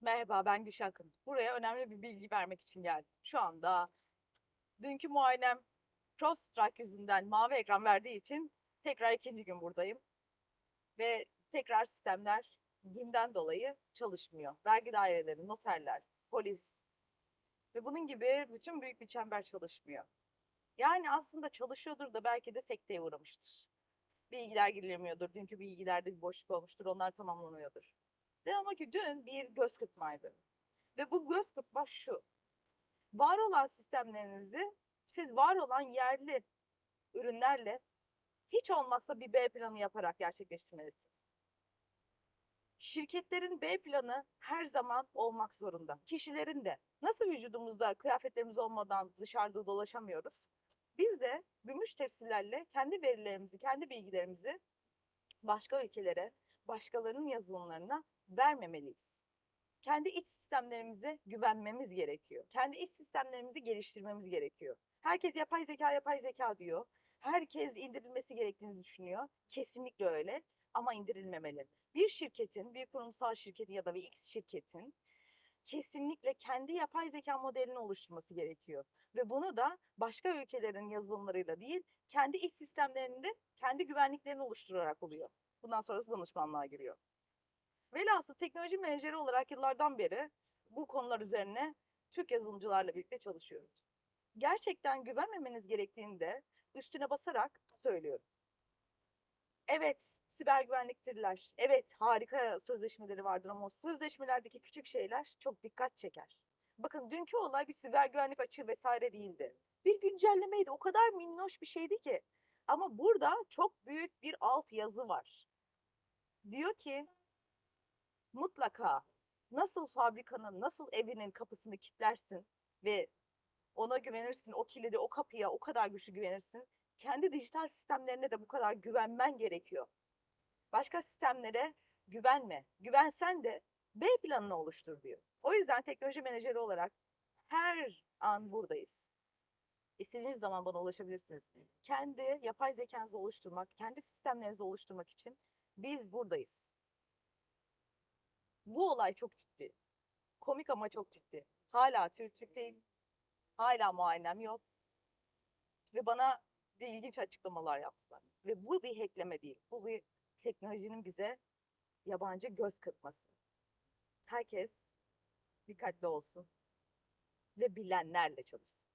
Merhaba, ben Gülşak'ım. Buraya önemli bir bilgi vermek için geldim. Şu anda dünkü muayenem CrossStrike yüzünden mavi ekran verdiği için tekrar ikinci gün buradayım. Ve tekrar sistemler günden dolayı çalışmıyor. Vergi daireleri, noterler, polis ve bunun gibi bütün büyük bir çember çalışmıyor. Yani aslında çalışıyordur da belki de sekteye uğramıştır. Bilgiler girilemiyordur. Dünkü bilgilerde bir boşluk olmuştur. Onlar tamamlanıyordur. De ama ki dün bir göz kırpmaydı. Ve bu göz kırpma şu. Var olan sistemlerinizi siz var olan yerli ürünlerle hiç olmazsa bir B planı yaparak gerçekleştirmelisiniz. Şirketlerin B planı her zaman olmak zorunda. Kişilerin de. Nasıl vücudumuzda kıyafetlerimiz olmadan dışarıda dolaşamıyoruz? Biz de gümüş tepsilerle kendi verilerimizi, kendi bilgilerimizi başka ülkelere, başkalarının yazılımlarına vermemeliyiz. Kendi iç sistemlerimize güvenmemiz gerekiyor. Kendi iç sistemlerimizi geliştirmemiz gerekiyor. Herkes yapay zeka, yapay zeka diyor. Herkes indirilmesi gerektiğini düşünüyor. Kesinlikle öyle ama indirilmemeli. Bir şirketin, bir kurumsal şirketin ya da bir X şirketin kesinlikle kendi yapay zeka modelini oluşturması gerekiyor. Ve bunu da başka ülkelerin yazılımlarıyla değil, kendi iç sistemlerinde kendi güvenliklerini oluşturarak oluyor. Bundan sonrası danışmanlığa giriyor. Velhasıl teknoloji menajeri olarak yıllardan beri bu konular üzerine Türk yazılımcılarla birlikte çalışıyoruz. Gerçekten güvenmemeniz gerektiğini de üstüne basarak söylüyorum. Evet, siber güvenliktirler. Evet, harika sözleşmeleri vardır ama sözleşmelerdeki küçük şeyler çok dikkat çeker. Bakın dünkü olay bir siber güvenlik açığı vesaire değildi. Bir güncellemeydi. O kadar minnoş bir şeydi ki. Ama burada çok büyük bir alt yazı var. Diyor ki mutlaka nasıl fabrikanın, nasıl evinin kapısını kilitlersin ve ona güvenirsin, o kilidi, o kapıya o kadar güçlü güvenirsin. Kendi dijital sistemlerine de bu kadar güvenmen gerekiyor. Başka sistemlere güvenme. Güvensen de B planını oluştur diyor. O yüzden teknoloji menajeri olarak her an buradayız. İstediğiniz zaman bana ulaşabilirsiniz. Kendi yapay zekanızı oluşturmak, kendi sistemlerinizi oluşturmak için biz buradayız. Bu olay çok ciddi. Komik ama çok ciddi. Hala Türk-Türk Hala muayenem yok. Ve bana de ilginç açıklamalar yaptılar. Ve bu bir hackleme değil. Bu bir teknolojinin bize yabancı göz kırpması. Herkes dikkatli olsun ve bilenlerle çalışsın.